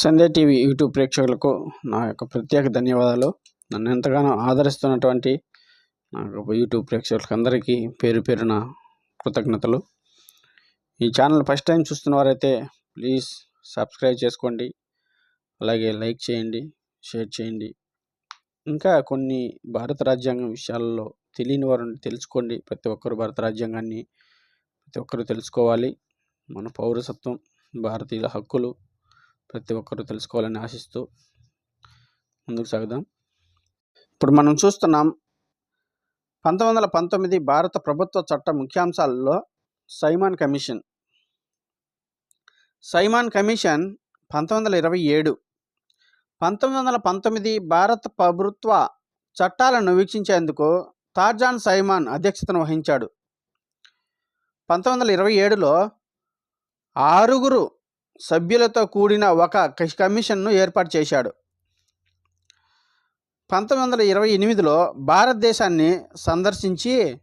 సంధ్య TV YouTube ప్రేక్షకులకు నా యొక్క ప్రత్యేక ధన్యవాదాలు. నన్ను ఎంతగానో ఆదరిస్తున్నటువంటి నా యొక్క యూట్యూబ్ ప్రేక్షకులకు అందరికీ పేరు పేరున కృతజ్ఞతలు. ఈ ఛానల్ ఫస్ట్ టైం చూస్తున్న వారైతే ప్లీజ్ సబ్స్క్రైబ్ చేసుకోండి. అలాగే లైక్ చేయండి షేర్ చేయండి. ఇంకా కొన్ని భారత రాజ్యాంగం విషయాలలో తెలియని వారు తెలుసుకోండి. ప్రతి ఒక్కరు భారత రాజ్యాంగాన్ని ప్రతి ఒక్కరు తెలుసుకోవాలి. మన పౌరసత్వం భారతీయుల హక్కులు ప్రతి ఒక్కరూ తెలుసుకోవాలని ఆశిస్తూ ముందుకు సాగుదాం. ఇప్పుడు మనం చూస్తున్నాం పంతొమ్మిది వందల పంతొమ్మిది భారత ప్రభుత్వ చట్ట ముఖ్యాంశాలలో సైమాన్ కమిషన్. సైమాన్ కమిషన్ పంతొమ్మిది వందల ఇరవై ఏడు పంతొమ్మిది వందల పంతొమ్మిది భారత ప్రభుత్వ చట్టాలను వీక్షించేందుకు తార్జాన్ సైమాన్ అధ్యక్షతను వహించాడు. పంతొమ్మిది వందల ఇరవై ఏడులో ఆరుగురు సభ్యులతో కూడిన ఒక కమిషన్ను ఏర్పాటు చేశాడు. పంతొమ్మిది వందల ఇరవై ఎనిమిదిలో భారతదేశాన్ని సందర్శించి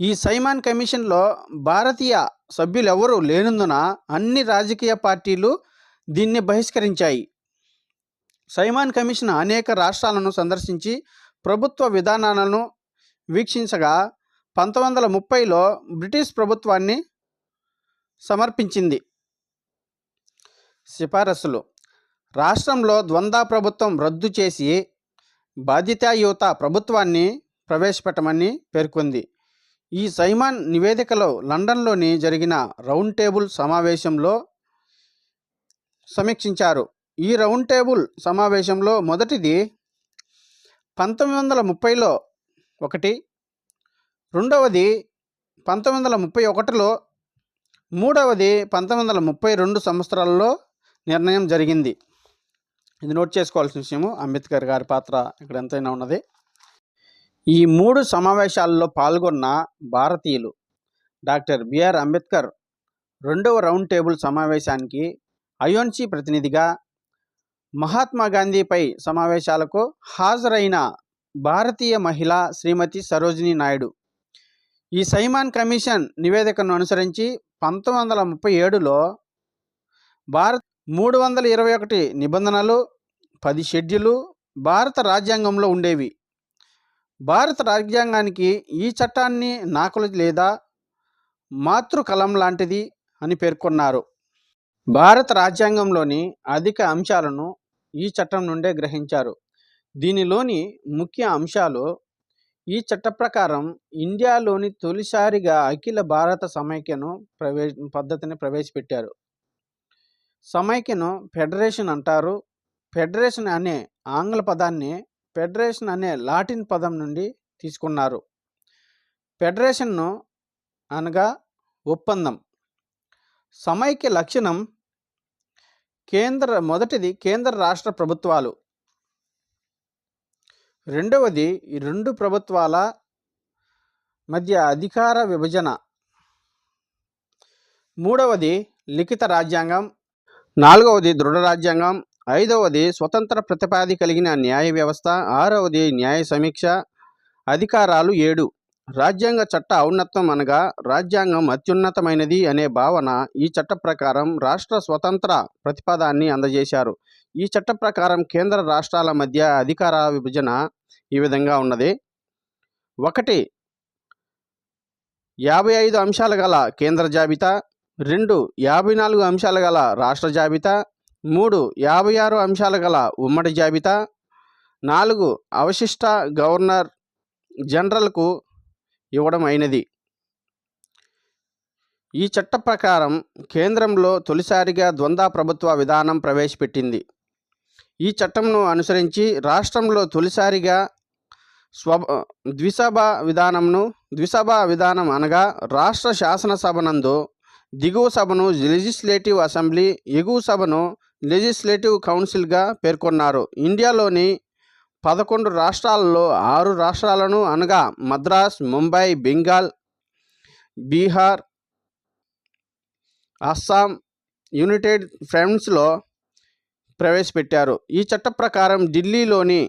ఈ సైమాన్ కమిషన్లో భారతీయ సభ్యులు ఎవరూ లేనందున అన్ని రాజకీయ పార్టీలు దీన్ని బహిష్కరించాయి. సైమాన్ కమిషన్ అనేక రాష్ట్రాలను సందర్శించి ప్రభుత్వ విధానాలను వీక్షించగా పంతొమ్మిది వందల ముప్పైలో బ్రిటిష్ ప్రభుత్వాన్ని సమర్పించింది. సిఫారసులు. రాష్ట్రంలో ద్వంద్వ ప్రభుత్వం రద్దు చేసి బాధితాయుత ప్రభుత్వాన్ని ప్రవేశపెట్టమని పేర్కొంది. ఈ సైమాన్ నివేదికలో లండన్లోని జరిగిన రౌండ్ టేబుల్ సమావేశంలో సమీక్షించారు. ఈ రౌండ్ టేబుల్ సమావేశంలో మొదటిది పంతొమ్మిది వందల ముప్పైలో ఒకటి రెండవది పంతొమ్మిది వందల ముప్పై ఒకటిలో మూడవది పంతొమ్మిది వందల ముప్పై రెండు సంవత్సరాలలో నిర్ణయం జరిగింది. ఇది నోట్ చేసుకోవాల్సిన విషయము. అంబేద్కర్ గారి పాత్ర ఇక్కడ ఎంతైనా ఉన్నది. ఈ మూడు సమావేశాల్లో పాల్గొన్న భారతీయులు డాక్టర్ బిఆర్ అంబేద్కర్ రెండవ రౌండ్ టేబుల్ సమావేశానికి అయోన్సీ ప్రతినిధిగా మహాత్మా గాంధీపై సమావేశాలకు హాజరైన భారతీయ మహిళ శ్రీమతి సరోజినీ నాయుడు. ఈ సైమాన్ కమిషన్ నివేదికను అనుసరించి పంతొమ్మిది వందల ముప్పై ఏడులో భారత్ మూడు వందల ఇరవై ఒకటి నిబంధనలు పది షెడ్యూలు భారత రాజ్యాంగంలో ఉండేవి. భారత రాజ్యాంగానికి ఈ చట్టాన్ని నాకులు లేదా మాతృకలం లాంటిది అని పేర్కొన్నారు. భారత రాజ్యాంగంలోని అధిక అంశాలను ఈ చట్టం నుండే గ్రహించారు. దీనిలోని ముఖ్య అంశాలు ఈ చట్ట ప్రకారం ఇండియాలోని తొలిసారిగా అఖిల భారత సమైక్యను ప్రవే పద్ధతిని ప్రవేశపెట్టారు. సమైక్యను ఫెడరేషన్ అంటారు. ఫెడరేషన్ అనే ఆంగ్ల పదాన్ని ఫెడరేషన్ అనే లాటిన్ పదం నుండి తీసుకున్నారు. ఫెడరేషన్ను అనగా ఒప్పందం. సమైక్య లక్షణం కేంద్ర మొదటిది కేంద్ర రాష్ట్ర ప్రభుత్వాలు. రెండవది రెండు ప్రభుత్వాల మధ్య అధికార విభజన. మూడవది లిఖిత రాజ్యాంగం. నాలుగవది దృఢ రాజ్యాంగం ఐదవది స్వతంత్ర ప్రతిపాది కలిగిన న్యాయ వ్యవస్థ ఆరవది న్యాయ సమీక్ష అధికారాలు ఏడు. రాజ్యాంగ చట్ట ఔన్నత్వం అనగా రాజ్యాంగం అత్యున్నతమైనది అనే భావన ఈ చట్ట ప్రకారం రాష్ట్ర స్వతంత్ర ప్రతిపాదాన్ని అందజేశారు. ఈ చట్ట ప్రకారం కేంద్ర రాష్ట్రాల మధ్య అధికార విభజన ఈ విధంగా ఉన్నది. ఒకటి యాభై ఐదు అంశాలు గల కేంద్ర జాబితా రెండు యాభై నాలుగు అంశాలు గల రాష్ట్ర జాబితా. మూడు యాభై ఆరు అంశాలు గల ఉమ్మడి జాబితా. నాలుగు అవశిష్ట గవర్నర్ జనరల్కు ఇవ్వడం అయినది. ఈ చట్ట ప్రకారం కేంద్రంలో తొలిసారిగా ద్వంద్వ ప్రభుత్వ విధానం ప్రవేశపెట్టింది. ఈ చట్టంను అనుసరించి రాష్ట్రంలో తొలిసారిగా స్వ ద్విసభ విధానంను ద్విసభ విధానం అనగా రాష్ట్ర శాసనసభ నందు దిగువ సభను లెజిస్లేటివ్ అసెంబ్లీ ఎగువ సభను లెజిస్లేటివ్ కౌన్సిల్గా పేర్కొన్నారు. ఇండియాలోని పదకొండు రాష్ట్రాలలో ఆరు రాష్ట్రాలను అనగా మద్రాస్ ముంబై బెంగాల్ బీహార్ అస్సాం యునైటెడ్ ఫ్రెండ్స్లో ప్రవేశపెట్టారు. ఈ చట్ట ప్రకారం ఢిల్లీలోని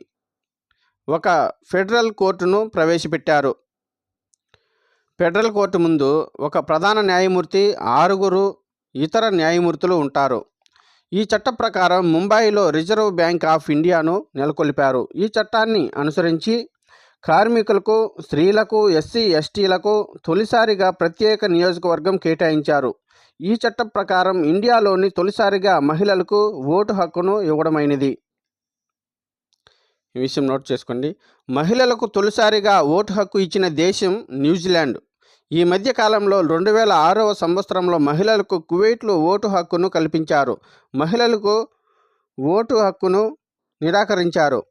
ఒక ఫెడరల్ కోర్టును ప్రవేశపెట్టారు. ఫెడరల్ కోర్టు ముందు ఒక ప్రధాన న్యాయమూర్తి ఆరుగురు ఇతర న్యాయమూర్తులు ఉంటారు. ఈ చట్ట ప్రకారం ముంబైలో రిజర్వ్ బ్యాంక్ ఆఫ్ ఇండియాను నెలకొల్పారు. ఈ చట్టాన్ని అనుసరించి కార్మికులకు స్త్రీలకు ఎస్సీ ఎస్టీలకు తొలిసారిగా ప్రత్యేక నియోజకవర్గం కేటాయించారు. ఈ చట్టం ప్రకారం ఇండియాలోని తొలిసారిగా మహిళలకు ఓటు హక్కును ఇవ్వడమైనది. ఈ విషయం నోట్ చేసుకోండి. మహిళలకు తొలిసారిగా ఓటు హక్కు ఇచ్చిన దేశం న్యూజిలాండ్. ఈ మధ్య కాలంలో రెండు వేల ఆరవ సంవత్సరంలో మహిళలకు కువైట్లో ఓటు హక్కును కల్పించారు. మహిళలకు ఓటు హక్కును నిరాకరించారు.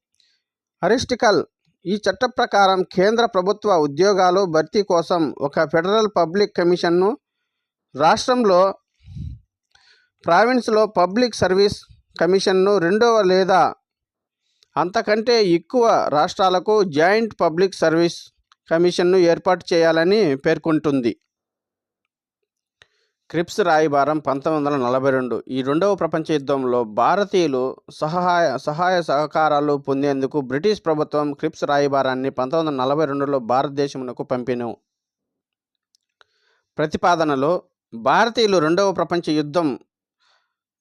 అరిస్టికల్ ఈ చట్ట ప్రకారం కేంద్ర ప్రభుత్వ ఉద్యోగాలు భర్తీ కోసం ఒక ఫెడరల్ పబ్లిక్ కమిషన్ను రాష్ట్రంలో ప్రావిన్స్లో పబ్లిక్ సర్వీస్ కమిషన్ను రెండవ లేదా అంతకంటే ఎక్కువ రాష్ట్రాలకు జాయింట్ పబ్లిక్ సర్వీస్ కమిషన్ను ఏర్పాటు చేయాలని పేర్కొంటుంది. క్రిప్స్ రాయబారం పంతొమ్మిది వందల నలభై రెండు. ఈ రెండవ ప్రపంచ యుద్ధంలో భారతీయులు సహాయ సహాయ సహకారాలు పొందేందుకు బ్రిటిష్ ప్రభుత్వం క్రిప్స్ రాయబారాన్ని పంతొమ్మిది వందల నలభై రెండులో భారతదేశమునకు పంపిను. ప్రతిపాదనలో భారతీయులు రెండవ ప్రపంచ యుద్ధం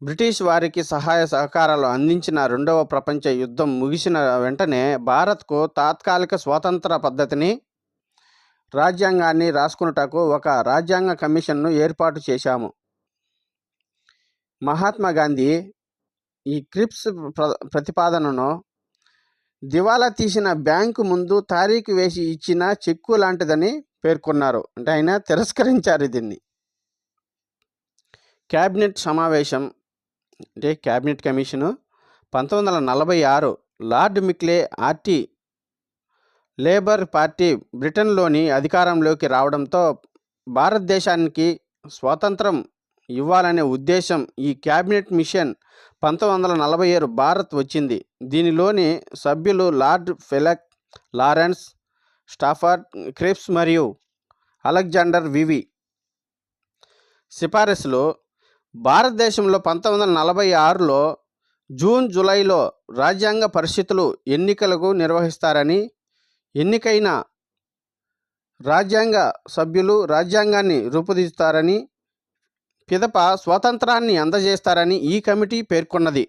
బ్రిటిష్ వారికి సహాయ సహకారాలు అందించిన రెండవ ప్రపంచ యుద్ధం ముగిసిన వెంటనే భారత్కు తాత్కాలిక స్వాతంత్ర పద్ధతిని రాజ్యాంగాన్ని రాసుకున్నటకు ఒక రాజ్యాంగ కమిషన్ను ఏర్పాటు చేశాము. మహాత్మా గాంధీ ఈ క్రిప్స్ ప్ర ప్రతిపాదనను దివాలా తీసిన బ్యాంకు ముందు తారీఖు వేసి ఇచ్చిన చెక్కు లాంటిదని పేర్కొన్నారు. అంటే ఆయన తిరస్కరించారు దీన్ని. క్యాబినెట్ సమావేశం అంటే క్యాబినెట్ కమిషను పంతొమ్మిది వందల నలభై ఆరు లార్డ్ మిక్లే ఆర్టీ లేబర్ పార్టీ బ్రిటన్లోని అధికారంలోకి రావడంతో భారతదేశానికి స్వాతంత్రం ఇవ్వాలనే ఉద్దేశం ఈ క్యాబినెట్ మిషన్ పంతొమ్మిది వందల నలభై ఏడు భారత్ వచ్చింది. దీనిలోని సభ్యులు Lord Pethick Lawrence Stafford Cripps మరియు అలెగ్జాండర్ వివి. సిఫారసులో భారతదేశంలో పంతొమ్మిది వందల నలభై ఆరులో జూన్ జూలైలో రాజ్యాంగ పరిస్థితులు ఎన్నికలకు నిర్వహిస్తారని ఎన్నికైన రాజ్యాంగ సభ్యులు రాజ్యాంగాన్ని రూపుదిద్దుతారని పిదప స్వాతంత్రాన్ని అందజేస్తారని ఈ కమిటీ పేర్కొన్నది.